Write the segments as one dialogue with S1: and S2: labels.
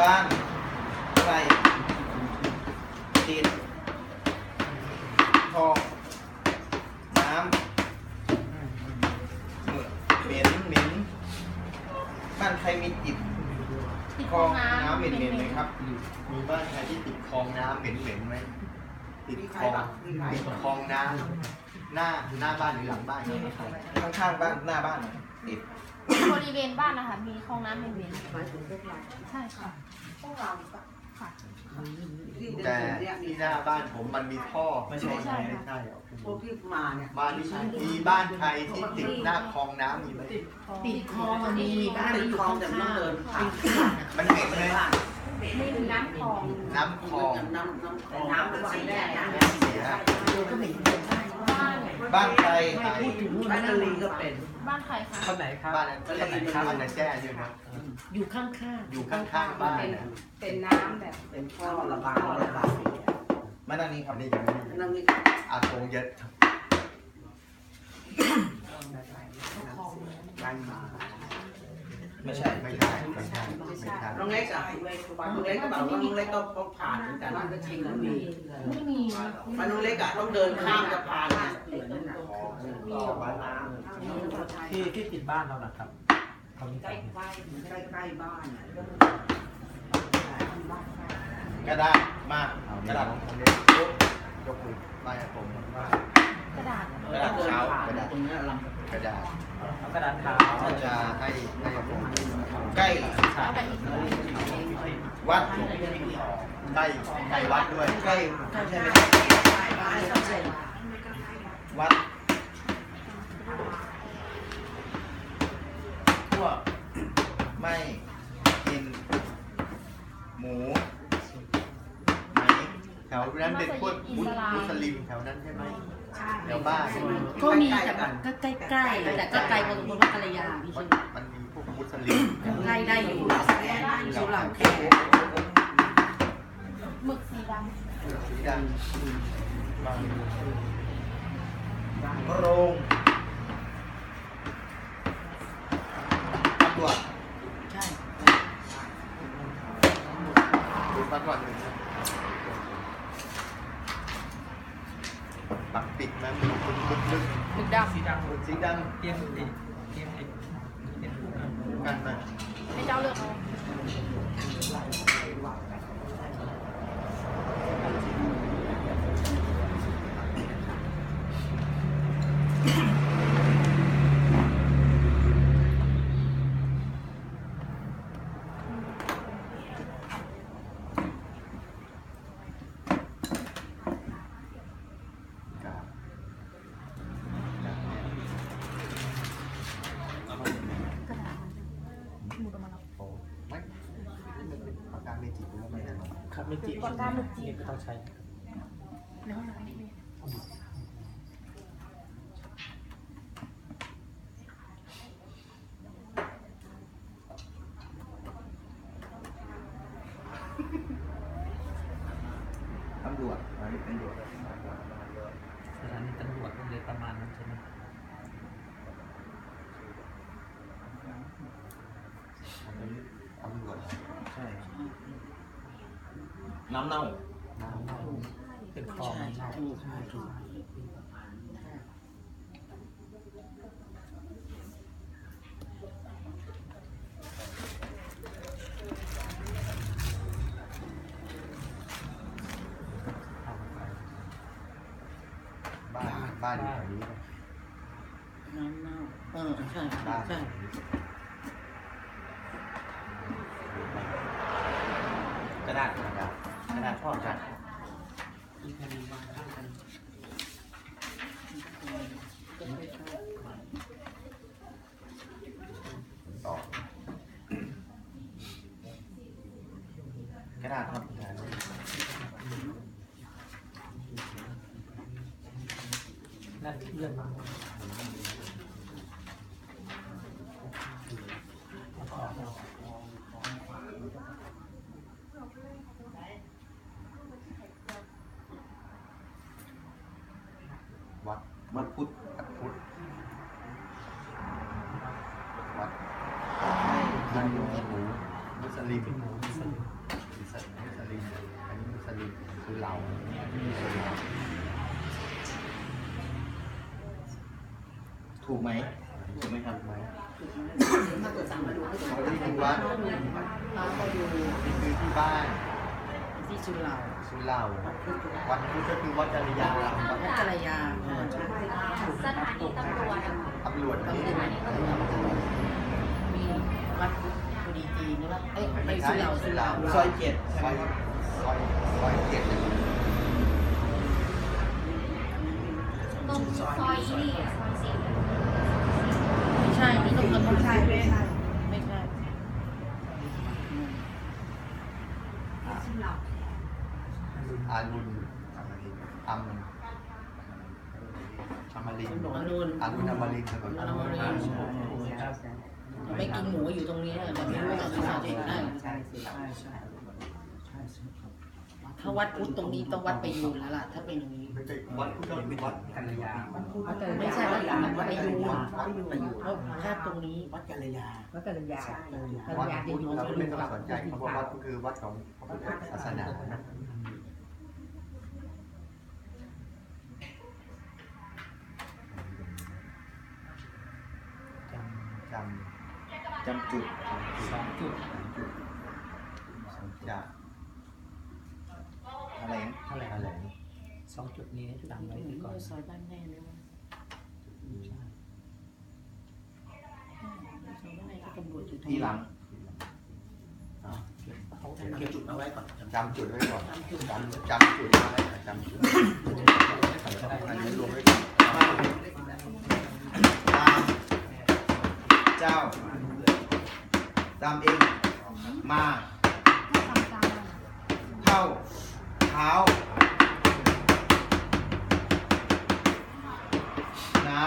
S1: บ้านใส่ติดทองน้ำเหม็นเหม็นบ้านใครมีติด
S2: ติด
S1: คลอ
S2: ง
S1: น้ำเหม็นเหม็นไหมครับ
S3: มีบ้านใครที่ติดคลองน้ำเหม็นเหม็นไหมติดคลองติดคลองน้ำหน้าหน้าบ้านหรือหลังบ้านครับ
S1: ข้างๆบ้านหน้าบ้านติด
S2: บริเวณบ้านนะคะมีคลองน้ำเป็นเว้นใช่ค่ะค่ะ
S3: แต่ที่หน้าบ้านผมมันมีท่อไม่ใช่
S2: ใช่
S3: ไม่
S2: ค่ะ
S3: ใช่หรอก
S4: พวกที่มาเนี่ย
S3: บ้านที่มีบ้านใครที่ติดหน้าคลองน้ำมีไหม
S5: ติดคลองมันมีบ้าน
S4: ติด
S5: อยู่
S4: คลอง
S5: ข้าง
S4: แต่ต้องเดินผ่าน
S3: มันเหม็นไหม
S4: บ้าน
S2: ไม่มีน้ำคลอง
S3: น้ำคลอง
S4: น้ำน้ำคลองน้ำเป็นสีแดง
S3: เสีย
S5: ก็ไม่เป็นบ้าน
S2: บ้าน
S1: บ้านใคร
S5: ไม่พูดถึงนู่น
S4: บ้าน
S5: นั่
S4: น
S5: น
S4: ลีก็เป็น
S2: บ้านใครคะ
S6: คนไหนครับ
S3: บ้านนั้นก็เลยมีบ้านนั้นแจ้ด้วยนะ
S5: อยู่ข้าง
S3: อยู่ข้างๆบ้านนะ
S7: เป็นน้ำแบบ
S4: เป็นท่อระบายระบาย
S1: มานั่งนี้ค
S3: อั
S1: รับ
S3: นนี้ยังไม่มี
S4: นั่นนี่
S3: อาโกงเยอะครับ
S4: บ้านมา
S1: ไม่ใช่
S3: ไม่ใช่ไม่ใช่ไม่ใช่
S4: น้องเล็กอะน้องเล็กก็บอกว่าน้องเล็กก็ต้องผ่านเหมือนกันบ้านก็จริงแล้วมี
S2: ไม่มี
S4: บ้านน้องเล็กอะต้องเดินข้ามสะพานนะ
S3: ต่อบ้านน้
S6: ที่ที่ติดบ้านเรานะครับเขามี
S7: ใกล้
S6: สาเหตุ
S7: ใกล้
S4: ใกล้ๆบ้าน
S1: กระดาษมา
S3: เอา
S1: ก
S3: ก
S1: ระ
S3: ระ
S1: ดา
S3: ดา
S1: ษ
S3: ษยกมือไหว้อาโกงไหว้
S2: กระดาษ
S1: กระดาษเช้ากระดาษ
S4: ตรงนี้ลำ
S3: กระดาษ
S6: เอากระดานเท้า
S3: ถ้าจะให้ให้อาโกง
S1: ใกล้
S2: เอาไปอีก
S1: วัด
S3: ใกล้ใกล้วัดด้วย
S1: ใกล้ใช่ไหมวัดพวกไม่กิน หมูไหม
S3: แถวนั้น เป็นพวกมุสมุสลิมแถวนั้นใช่ไหมแถวบ้าน
S5: ๆก็มีแต่ก็ใกล้ๆแต่ก็ไกลพอสมควรว่าภรรยาพี่
S3: มั
S5: ชื่
S3: น
S5: อ
S3: มันมีพวกมุสลิม
S5: ใกล้ได้อยู่สุเหร่าแค่
S2: หมึกสีด
S3: สีด
S1: โรงตำรวจ
S5: ใช่ำ
S3: ดูฟัดวันหนึ่งปักปิดนะมันลึกลึกลึกำ
S2: หมึกด
S6: สีด
S3: สีดำ
S6: เตรียมติดเตรียมติดเตรียมผูกนะำ
S3: กันมาำ
S2: ให้เจ้าเลือกเอา
S3: กาบ
S2: กระดาษหมึกเอามาแล้ว
S3: โอ้ไม่มันเป็นปากกาเมจิกหรือว่าไม่แน่นอน
S6: ครับไม่ จีบ
S2: ปากกาหมึกจี
S6: นี่
S2: บ
S6: ก็ต้องใช้
S2: ในห้องน้ำนี่
S1: ตำรวจอันนี้ตำรวจ
S6: สถานีตำรวจมันเลยประมาณนั้นใช่ไหม
S3: อันนี้ตำรวจ
S1: ใช่ น้ำเน่า
S6: น้ำเน่าเป็นคลองน้ำเน่า
S5: ถูกถูก
S6: เอาไป
S3: บ้านบ้านอยู่แถวนี้
S5: น้ำเน่าเออใช่
S3: บ้าน
S5: ใช่
S1: กระดาษกระดาษกระดาษทอดกัน
S5: อีกอันหนึ่งวางข้างกัน
S3: ต่อก
S1: ระดาษครับื่
S6: อนมา
S3: วัด
S1: วัดพุทธ
S3: วัด
S1: ไม่
S3: มันหมูมุสลิม
S6: เป็นหมูสลิม
S1: ถูกไหมถูกไหมครับ
S4: ถ้าเกิดสั่งมาดูก็จะ
S3: เขาที่คือวัด
S5: น้องก็อยู่
S3: นี่คือที่บ้าน
S5: ที่สุเหร่า
S3: สุเหร่าวัดพุทธก็คือวัดจริยาวัด
S5: วัดกัลยา
S2: สถานีตำรวจอะค่ะ
S3: ตำรวจนี่
S5: มีวัดกุดีจีนหรือว่าเอ้ยไปสุเหร่าสุเหร่า
S1: ซอยเจ็ด
S3: ซอยซอยซอยเจ็ดเนี่ย
S2: ตรงซอยนี่
S5: ไม่ใช่นี่ตรงนั้นไม่ใช่ไม่ใช่ไม่ใช่
S3: อารุณอัมอมรินทร์
S5: อรุณ
S3: อรุณอมรินทร์ถนนอรุ
S5: รุ
S3: ณ
S5: ณ
S3: อมรินทร์
S5: ไปกินหมูอยู่ตรงนี้แต่ไม่รู้ว่าที่ไหนได้
S4: ใช่ใช่ใช่
S5: ถ้าวัดพุทธตรงนี้ต้องวัดไปยูนแล้วล่ะ ถ้าเป็นอย่างนี้
S3: ไม่ใช่วัดพุทธก็คือวัด
S6: กัลยา
S5: ไม่ใช่วัดมันไปยูนเพราะถ้าตรงนี้
S4: วัดกัลยา
S5: วัดกัลยา
S3: วัดพุทธเราไม่ต้องสนใจเพราะว่าวัดก็คือวัดของพระพุทธศาสนานะจำจำ
S1: จำจุด
S6: สองจุด
S3: จะ
S1: อะ ไรนะ
S3: อะไรอะไร
S6: สองจุดนี้จำไว้ก่อน
S5: ซอยบ้านแม่เลยว่าซอยบ้านแม่ก็ตำรวจอยู่ตรง
S1: ทีหลัง
S4: เก็บจุดเอาไว้ก่อน
S3: จำจุดไว้ก่อนจำจำจุดไว้จำจุดอันนี้รวมไว้ก่อน
S1: ตามเจ้าตามเองมา
S2: ถ้าตามตามอะ
S1: เข้า เท้า น้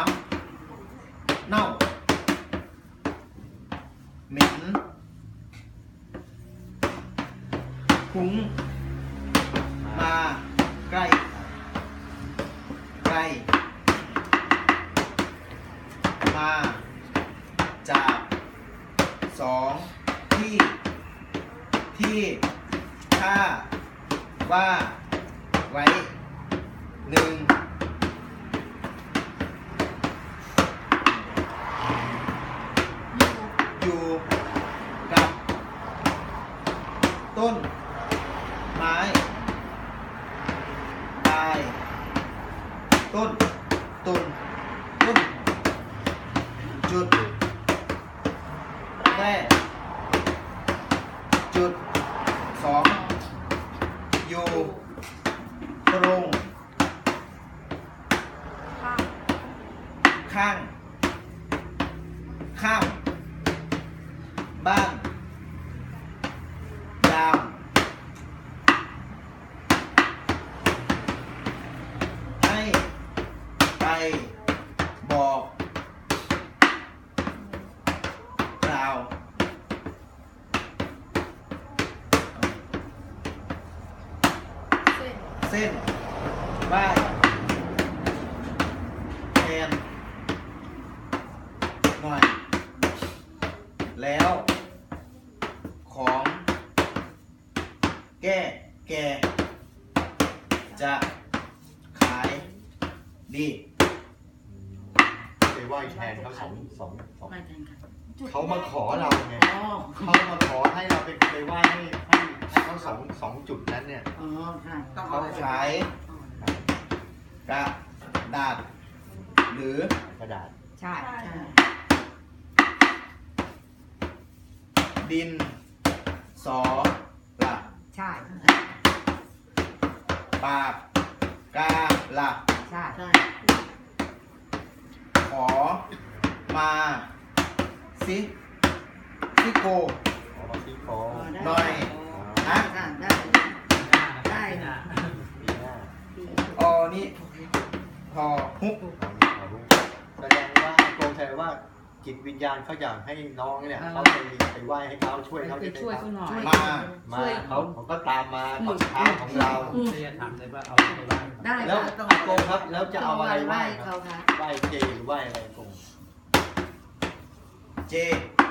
S1: ำ เน่า เหม็นคุ้งมาใกล้ ใกล้ มาจากสองที่ที่ถ้า ว่า ไว้หนึ่งอยู่กับ ต้น ไม้ปลาย ต้นตุนต้น จุดแรกจุด กล่าว
S2: เส้น
S1: เส้นไหว้แทนหน่อย แล้ว ของ แก้แก่ จะขายดี
S3: ไปไหว้แทนเขา สองสองสอง
S5: ไม่ทันค่ะ
S2: จุด
S3: เขามาขอเราไง
S5: อ๋อ
S3: เขามาขอให้เราไปไปไหว้ให้ให้ให้เขาสองสองจุดนั้นเนี่ย
S5: อ๋อค่ะ
S4: ต้อง
S1: เขา
S4: เอา
S1: ขายกระดาษ หรือ
S3: กระดาษ
S5: ใช่ใช่
S1: ดินสอละ
S5: ใช่
S1: ปากกาละ
S5: ใช่ใช่
S1: ขอ มาซิซิโก
S3: ขอมาที่คอ
S1: หน่อย
S5: ได้ค่ะได้ได้
S6: นะ
S3: ปีหน้า
S1: ออนี่พอฮุก
S3: แสดงว่าโกงแทนว่าจิตวิญญาณเขาอยากให้น้องเนี่ยเขาไปไปไหว้ให้เขาช่วยเขาที่
S5: ช่วยเขาหน่อย
S1: มา
S3: มาเขาเขาก็ตามมากับเท้าของเรา
S6: ที่จะถามเลยว่าเอาไปไหว้
S5: ได้
S3: แล้ว
S5: ค่ะ
S3: โกงครับแล้วจะเอาอะไรไหว้ค
S5: เขา
S3: รับ
S5: ค่ะ
S3: ไหว้เจหรือไหว้อะไรโกง
S1: เจ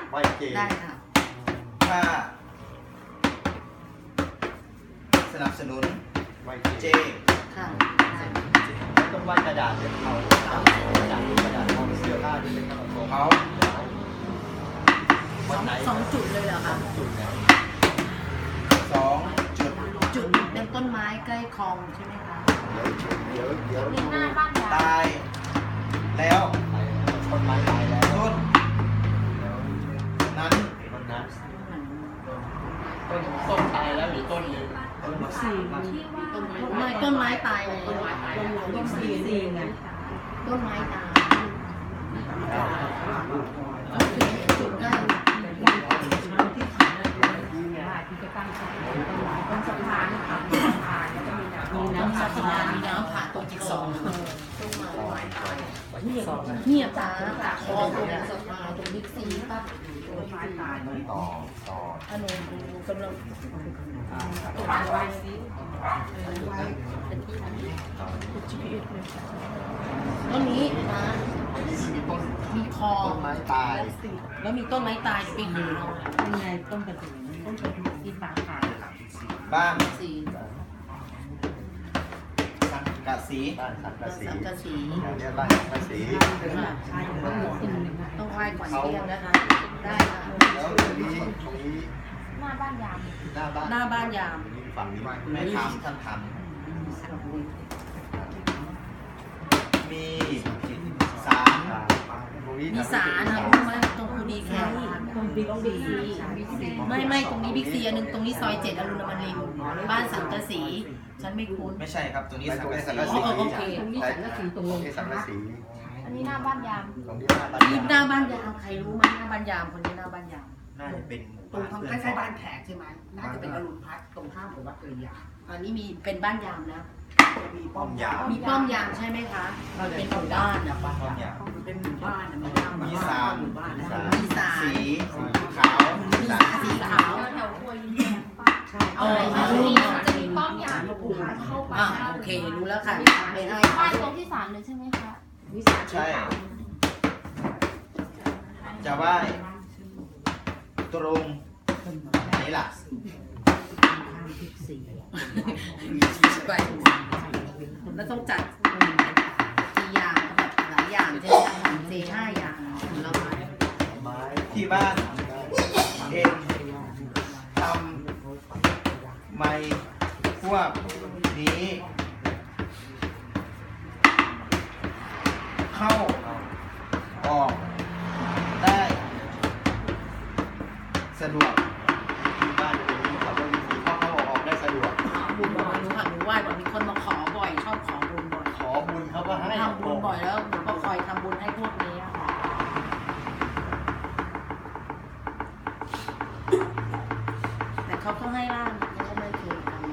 S3: ไหว้เจ
S5: ได้ค่ะ
S1: ถ้า สนับสนุน
S3: สไหว้
S1: เจ
S5: ค่ะ
S3: แล้วต้องไหว้กระดาษเป็นเขากระดาษกระดาษกระดาษมองเสื้อผ้าที่เป็นกระดาษ
S1: เขา
S5: ส
S3: วั
S5: อนง
S3: ไหน
S5: สองจุดเลยเหรอคะ
S3: จุดไหน
S1: สองจุด
S5: จุดเป็นต้นไม้ใกล้คลองใช่ไหมคะ
S3: เดี๋ยวเดี๋ยว
S2: มีหน้าบ้านยาม
S1: ตายแล้ว
S3: ตายแล้วหรือต้นหนึ่ง
S2: ที่ว่า
S5: ไม่ต้นไม้ตายเลยต้นไม้ตาย
S4: ต้นสีสีไง
S5: ต้นไม้ตายจุดได้มีน้ำสะพานมีน้ำผ่านตรงจิ๊กซอว์ต้นไม้ตายเนี่ยตาคลองตรงสะพานตรงบิ๊กซีปั๊บ
S3: ต่อต่อ
S5: อนุกำลังต้นนี้นะ
S3: นี่มีต้น
S5: มีคอ
S3: ต้นไม้ตาย
S5: แล้วมีต้นไม้ตายไปหา
S7: ยังไงต้นกระถิ่นต้นกระถิ่นที่ปากขาด
S1: บ้าน
S5: สี
S1: สังกะสี
S3: บ้านสังกะสี
S5: สังกะสี
S3: เรียกบ้านสังกะสี
S7: ต้อง
S5: ไหว้ก่อนเที่ยงนะคะ ได้ค่ะ
S3: แล้วตรงนี้ตรงนี้
S2: หน้าบ้านยาม
S3: หน้าบ้าน
S5: หน้าบ้านยาม
S3: ตรงนี้ฝั่งนี้
S1: ไม่ทำท่านทำมีสาม
S3: ตรงนี้
S5: มีสารนะรู้ไหมตรงคูดีแคร์
S7: ต้นบิ๊กซี
S5: ไม่ไม่ตรงนี้บิ๊กซีอันหนึ่งตรงนี้ซอยเจ็ดอรุณอมรินทร์บ้านสังกะสี ฉันไม่คุ้น
S1: ไม่ใช่ครับตรงนี้
S3: ไม่
S1: สั
S3: ต
S1: ง
S3: รง
S1: กะ
S3: นี้
S1: สี
S3: สังกะสี
S5: อ๋อโอเค
S7: ตรงนี้สังกะสีตรง
S3: ต
S7: ล
S3: รง
S7: ง
S3: นี้สังกะสี
S2: อันนี้หน้าบ้านยาม
S3: ตรงนี้หน้าบ้าน
S5: ที่หน้าบ้านยามใครรู้ไหมหน้าบ้านยามคนนี้หน้าบ้านยาม
S1: น่าจะเป็น
S4: ตรงทางใกล้ๆบ้านแขกใช่ไหมน่าจะเป็นอรุณพัฒน์ตรงข้ามกับวัดเกรียา
S5: อันนี้มีเป็นบ้านยามนะ
S4: มีป้อมยาม
S5: มีป้อมยามใช่ไหมคะเป็นหมู่บ้านนะ
S1: ป้อมยาม
S4: เป็นหมู่บ้านนะมีทาง
S1: มีสาม
S4: หมู่บ้านนะ
S5: มีสาร
S1: สีขาว
S5: มีสารสีขาว
S2: แถวห้วยยิ้ม
S5: อ๋อ
S2: จะ
S5: อัน
S2: มี
S5: นี้
S2: จะมีป้อมยามอยู่เข้าไป
S5: อ่าโอเครู้แล้วค่ะไม่ให้
S2: ไหว้ตรงที่ศาลเลยใช่ไหมคะ
S5: วิสา
S1: ใช่ จะไหว้ตรงไหนล่ะ
S5: ไปแล้วต้องจัดกี่อย่างแบบหลายอย่างใช่ไหมคะสี่ห้าอย่างแล้วมา
S3: ไม้
S1: ที่บ้านเองทำไมพวกนี้
S5: พวกนี้อะค่ะแต่เขาก็ให้ล่างเขาก็ไม่เคยทำ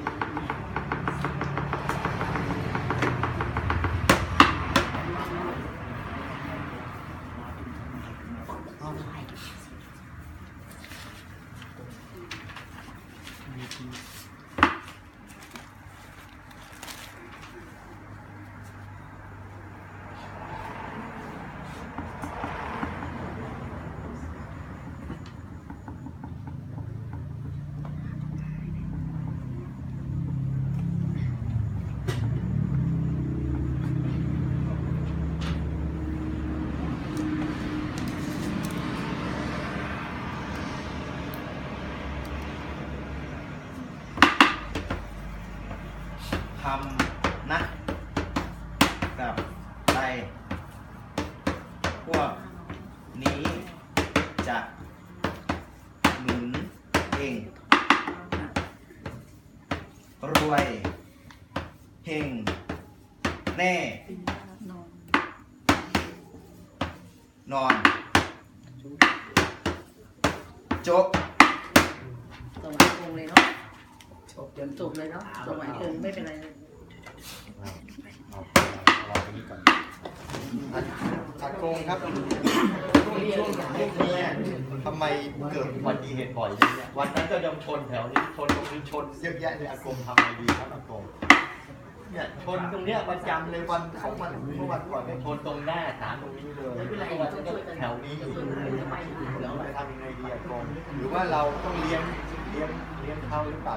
S1: ทำนะกับไปพวกนี้จะหนุนเอง รวยเฮงแน่ นอนจบ
S5: สวายคงเลยเนาะ
S4: จบจน
S5: จบเลยเนาะสวายคงไม่เป็นไรเลย
S3: เอาเอาเอาตรงนี้ก่อนอัดอัดโกงครับช่วงช่วงนี้ทำไมเกิดอุบัติเหตุบ่อยอย่างเงี้ยวันนั้นก็ยังชนแถวนี้ชนตรงนี้ชนเยอะแยะเลยอากงทำไงดีครับอากงเนี่ยชนตรงเนี้ยประจำเลยวันของวันเมื่อวันก่อนก็ชนตรงหน้าฐานตรงนี้เลยเมื่อวันก็แถวนี้อยู่เราจะทำยังไงดีอากงหรือว่าเราต้องเลี้ยงเลี้ยงเลี้ยงเขาหรือเปล่า